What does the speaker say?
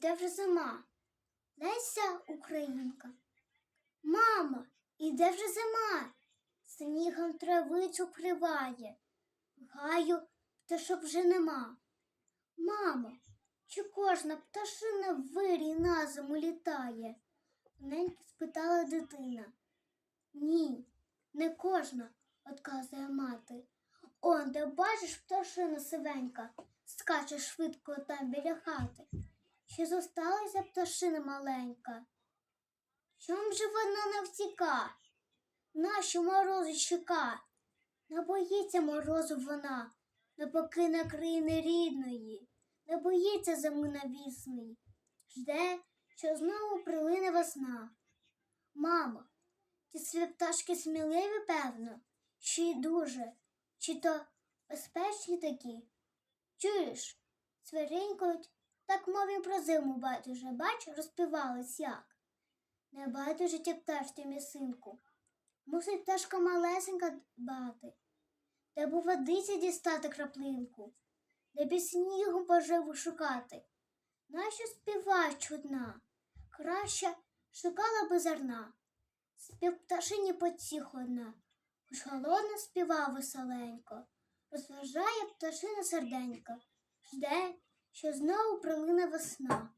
іде вже зима. Леся Українка. Мамо, іде вже зима. Снігом травицю криває. Гаю пташок вже нема. Мамо, чи кожна пташина в вирій на зиму літає? Неньки спитала дитина. Ні, не кожна, отказує мати. Он, де бачиш пташина сивенька, скаче швидко там біля хати. Ще зосталася пташина маленька. Чом же вона не втіка? Нащо морозу чека? Не боїться морозу вона, не покине країни рідної, не боїться зими навісної. Жде, що знову прилине весна. Мамо, ті сві пташки сміливі, певно, чи й дуже, чи то безпечні такі? Чуєш, свиренькають, так мові про зиму байдуже, бач, розпівались як. Не байдуже ті пташці місинку. Мусить пташка малесенька дбати, де б у водиці дістати краплинку, де б снігу поживу шукати. Нащо співач чудна? Краще шукала би зерна. Спів пташині потіх одна, хоч голодна співа веселенько, розважає пташина серденько, жде, що знову прилине весна.